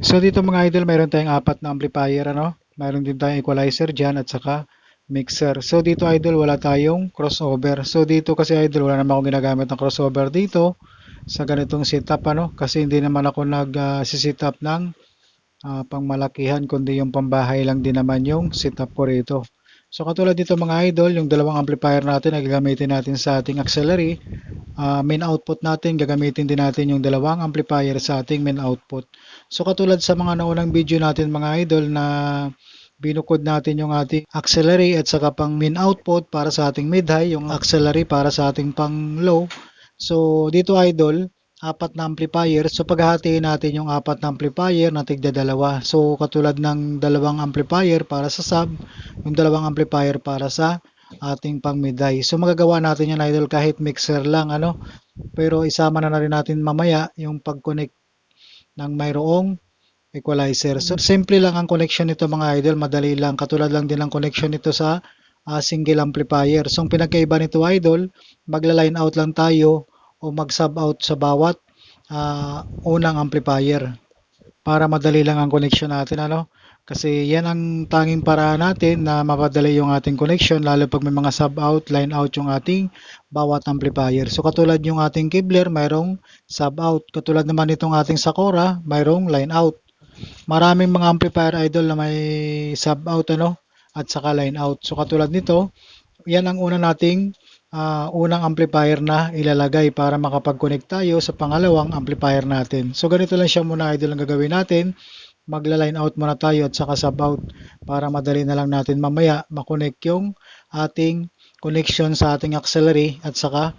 So dito mga idol, mayroon tayong apat na amplifier ano. Mayroon din tayong equalizer dyan at saka mixer. So dito idol, wala tayong crossover. So dito kasi idol, wala naman akong ginagamit ng crossover dito sa ganitong setup ano. Kasi hindi naman ako nag-sit up ng ah, pangmalakihan kundi yung pambahay lang din naman yung setup ko rito. So katulad dito mga idol, yung dalawang amplifier natin na gagamitin natin sa ating auxiliary, ah, main output natin, gagamitin din natin yung dalawang amplifier sa ating main output. So katulad sa mga naunang video natin mga idol na binukod natin yung ating auxiliary at saka pang main output para sa ating mid-high, yung auxiliary para sa ating pang low. So dito idol, apat na amplifier. So paghahatiin natin yung apat na amplifier na tigda dalawa. So katulad ng dalawang amplifier para sa sub, yung dalawang amplifier para sa ating pang mid-high. So magagawa natin yan idol kahit mixer lang ano. Pero isama na, na rin natin mamaya yung pag-connect ng mayroong equalizer. So simple lang ang connection nito mga idol, madali lang. Katulad lang din ang connection nito sa ah, single amplifier. So ang pinagkaiba nito idol, magla-line out lang tayo o mag-sub out sa bawat ah, unang amplifier para madali lang ang connection natin ano. Kasi yan ang tanging paraan natin na mapadali yung ating connection lalo pag may mga sub out, line out yung ating bawat amplifier. So katulad yung ating Kibler, mayroong sub out. Katulad naman itong ating Sakura, mayroong line out. Maraming mga amplifier idol na may sub out ano at saka line out. So katulad nito, yan ang una nating ah, unang amplifier na ilalagay para makapag-connect tayo sa pangalawang amplifier natin. So ganito lang siya muna idol ang gagawin natin. Magla-line out muna tayo at saka sub out para madali na lang natin mamaya makonect yung ating connection sa ating auxiliary at saka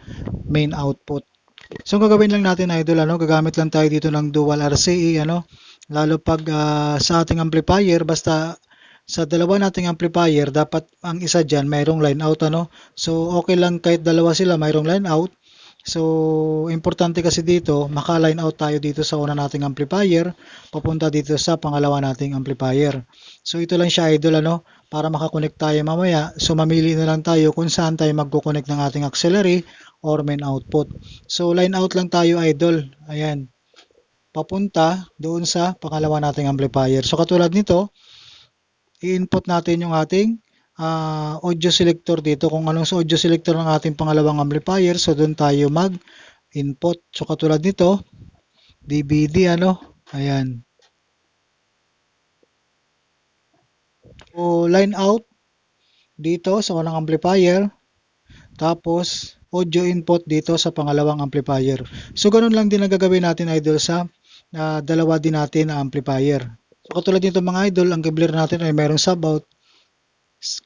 main output. So gagawin lang natin idol ano, gagamit lang tayo dito ng dual RCE ano, lalo pag ah, sa ating amplifier basta sa dalawa nating amplifier dapat ang isa diyan mayroong line out ano. So okay lang kahit dalawa sila mayroong line out. So importante kasi dito maka-line out tayo dito sa una nating amplifier papunta dito sa pangalawa nating amplifier. So ito lang siya idol ano para makakonect tayo mamaya. So mamili na lang tayo kung saan tayo magko-connect ng ating auxiliary or main output. So line out lang tayo idol. Ayan. Papunta doon sa pangalawa nating amplifier. So katulad nito, i-input natin yung ating ah, audio selector dito. Kung anong sa audio selector ng ating pangalawang amplifier, so doon tayo mag-input. So katulad nito, DVD ano, ayan. So line out dito sa unang amplifier, tapos audio input dito sa pangalawang amplifier. So ganun lang din ang gagawin natin idol sa ah, dalawa din natin na amplifier. Katulad nito mga idol, ang Kevlar natin ay mayroong sub out.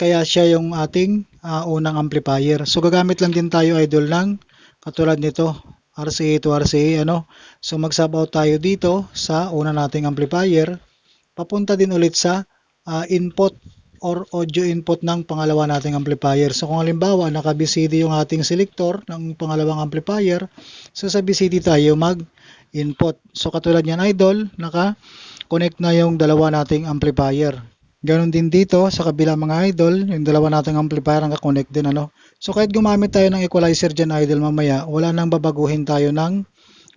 Kaya siya yung ating ah, unang amplifier. So gagamit lang din tayo idol ng katulad nito RCA to RCA ano. So mag sub out tayo dito sa una nating amplifier. Papunta din ulit sa ah, input or audio input ng pangalawa nating amplifier. So kung halimbawa naka-BCD yung ating selector ng pangalawang amplifier, so sa BCD tayo mag-input. So katulad niyan idol, naka-connect na yung dalawa nating amplifier. Ganon din dito sa kabila mga idol, yung dalawa nating amplifier ang connect din ano. So kahit gumamit tayo ng equalizer dyan idol mamaya, wala nang babaguhin tayo ng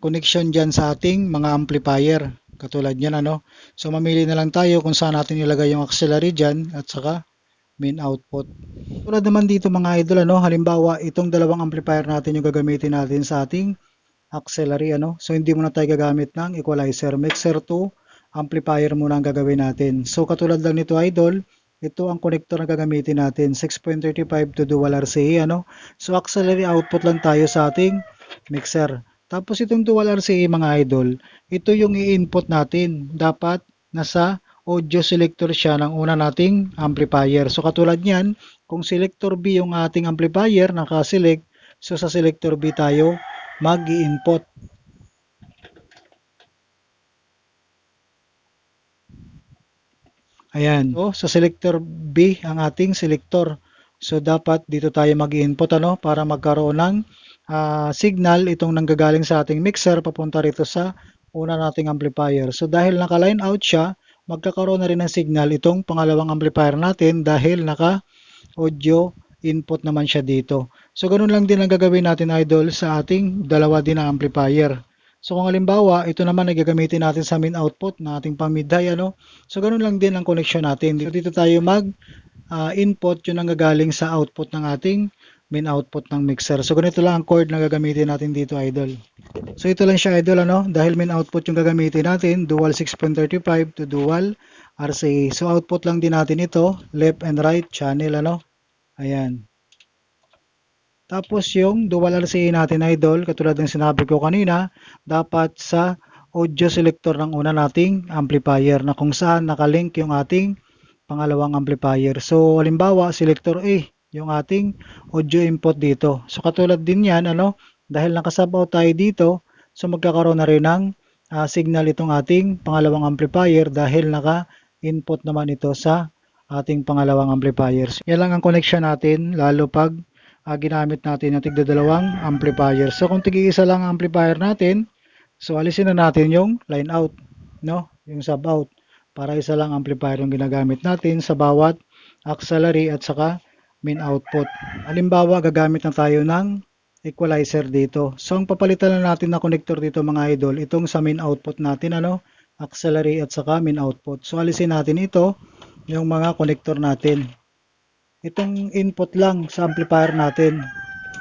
connection dyan sa ating mga amplifier. Katulad yan ano. So mamili na lang tayo kung saan natin ilagay yung auxiliary dyan at saka main output. Tulad naman dito mga idol ano, halimbawa itong dalawang amplifier natin yung gagamitin natin sa ating auxiliary ano. So hindi muna tayo gagamit ng equalizer. Mixer to amplifier muna ang gagawin natin. So katulad lang nito idol, ito ang connector na gagamitin natin, 6.35 to dual RCA ano. So auxiliary output lang tayo sa ating mixer. Tapos itong dual RCA mga idol, ito yung i-input natin. Dapat nasa audio selector siya ng una nating amplifier. So katulad niyan, kung selector B yung ating amplifier, naka-select, so sa selector B tayo mag-i-input. Ayan. So, sa selector B ang ating selector. So dapat dito tayo mag-input ano para magkaroon ng ah, signal itong nanggagaling sa ating mixer papunta rito sa una nating amplifier. So dahil naka-line out siya, magkakaroon na rin ng signal itong pangalawang amplifier natin dahil naka-audio input naman siya dito. So ganun lang din ang gagawin natin idol sa ating dalawa din na amplifier. So kung halimbawa, ito naman ay gagamitin natin sa main output na ating high ano. So ganun lang din ang connection natin. Dito, dito tayo mag ah, input yun ang gagaling sa output ng ating main output ng mixer. So ganito lang ang cord na gagamitin natin dito idol. So ito lang siya idol ano, dahil main output yung gagamitin natin, dual 6.35 to dual RCA. So output lang din natin ito, left and right channel ano. Ayan. Tapos yung dual RCA natin idol, katulad ng sinabi ko kanina, dapat sa audio selector ng una nating amplifier na kung saan nakalink yung ating pangalawang amplifier. So halimbawa, selector A, yung ating audio input dito. So katulad din yan, ano, dahil nakasub out tayo dito, so magkakaroon na rin ng ah, signal itong ating pangalawang amplifier dahil naka-input naman ito sa ating pangalawang amplifier. So, yan lang ang connection natin, lalo pag ah, ginamit natin yung tigda dalawang amplifier. So kung tig-isa lang ang amplifier natin, so alisin na natin yung line out, no? Yung sub out para isa lang amplifier yung ginagamit natin sa bawat auxiliary at saka main output. Halimbawa, gagamit na tayo ng equalizer dito. So, ang papalitan na natin na connector dito mga idol, itong sa main output natin, ano, auxiliary at saka main output. So, alisin natin ito, yung mga connector natin. Itong input lang sa amplifier natin,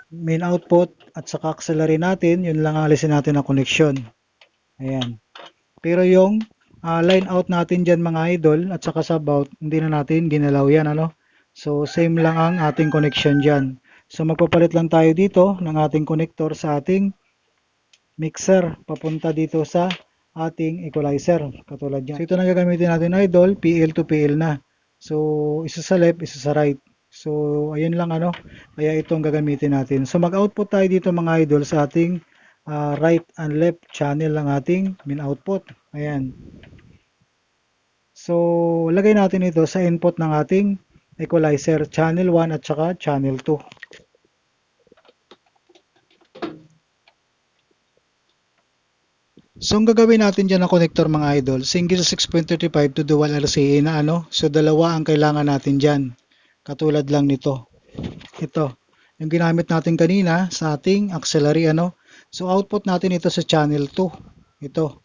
main output at saka auxiliary natin, yun lang ang alisin natin na connection. Ayan. Pero yung ah, line out natin dyan mga idol at saka sub out, hindi na natin ginalaw yan, ano. So, same lang ang ating connection dyan. So, magpapalit lang tayo dito ng ating connector sa ating mixer papunta dito sa ating equalizer. Katulad yan. So, ito na gagamitin natin idol, PL to PL na. So, isa sa left, isa sa right. So, ayun lang ano. Kaya itong gagamitin natin. So, mag-output tayo dito mga idol sa ating ah, right and left channel ng ating min output. Ayan. So, lagay natin ito sa input ng ating equalizer channel 1 at saka channel 2. So, ang gagawin natin dyan na connector mga idol, single 6.35 to dual RCA na ano. So, dalawa ang kailangan natin dyan. Katulad lang nito. Ito. Yung ginamit natin kanina sa ating auxiliary ano. So, output natin ito sa channel 2. Ito.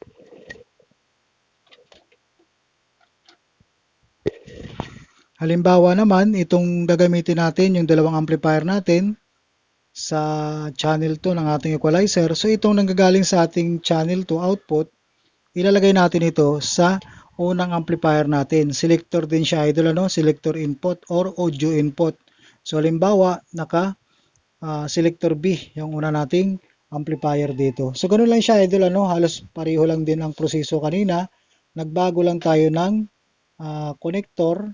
Halimbawa naman, itong gagamitin natin, yung dalawang amplifier natin sa channel 2 ng ating equalizer. So itong nanggagaling sa ating channel 2 output, ilalagay natin ito sa unang amplifier natin. Selector din siya idol ano, selector input or audio input. So halimbawa, naka ah, selector B, yung una nating amplifier dito. So ganun lang siya idol ano, halos pareho lang din ang proseso kanina. Nagbago lang tayo ng ah, connector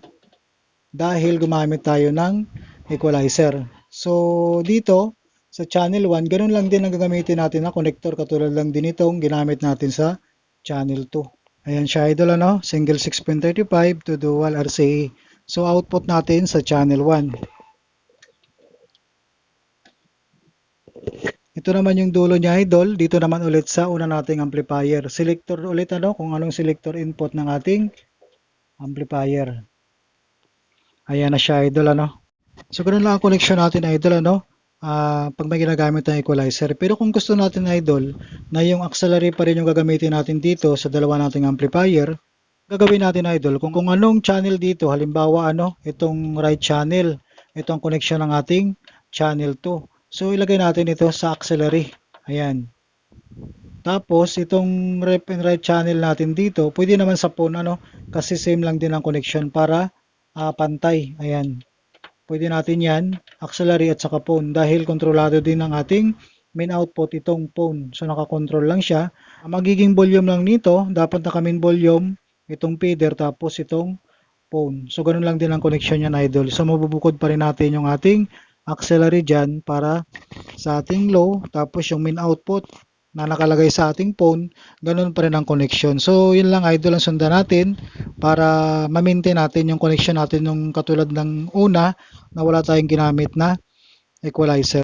dahil gumamit tayo ng equalizer. So, dito, sa channel 1, ganun lang din ang gagamitin natin na connector katulad lang din itong ginamit natin sa channel 2. Ayan siya idol ano, single 6.35 to dual RCA. So, output natin sa channel 1. Ito naman yung dulo niya idol, dito naman ulit sa una nating amplifier. Selector ulit ano, kung anong selector input ng ating amplifier. Ayan na siya idol ano. So ganun lang ang connection natin idol ano. Ah, pag may ginagamit ng equalizer. Pero kung gusto natin idol na yung auxiliary pa rin yung gagamitin natin dito sa dalawa nating amplifier, gagawin natin idol kung kung anong channel dito, halimbawa ano, itong right channel, ito ang connection ng ating channel 2. So ilagay natin ito sa auxiliary. Ayan. Tapos itong rep and right channel natin dito, pwede naman sa phone ano, kasi same lang din ang connection para ah, pantay. Ayan. Pwede natin yan, auxiliary at saka phone dahil kontrolado din ng ating main output itong phone. So nakakontrol lang siya. Ang magiging volume lang nito, dapat naka main volume itong feeder tapos itong phone. So ganun lang din ang connection niyan idol. So mabubukod pa rin natin yung ating auxiliary dyan para sa ating low tapos yung main output na nakalagay sa ating phone, ganun pa rin ang connection. So, yun lang idol ang sundan natin para ma-maintain natin yung connection natin nung katulad ng una na wala tayong ginamit na equalizer.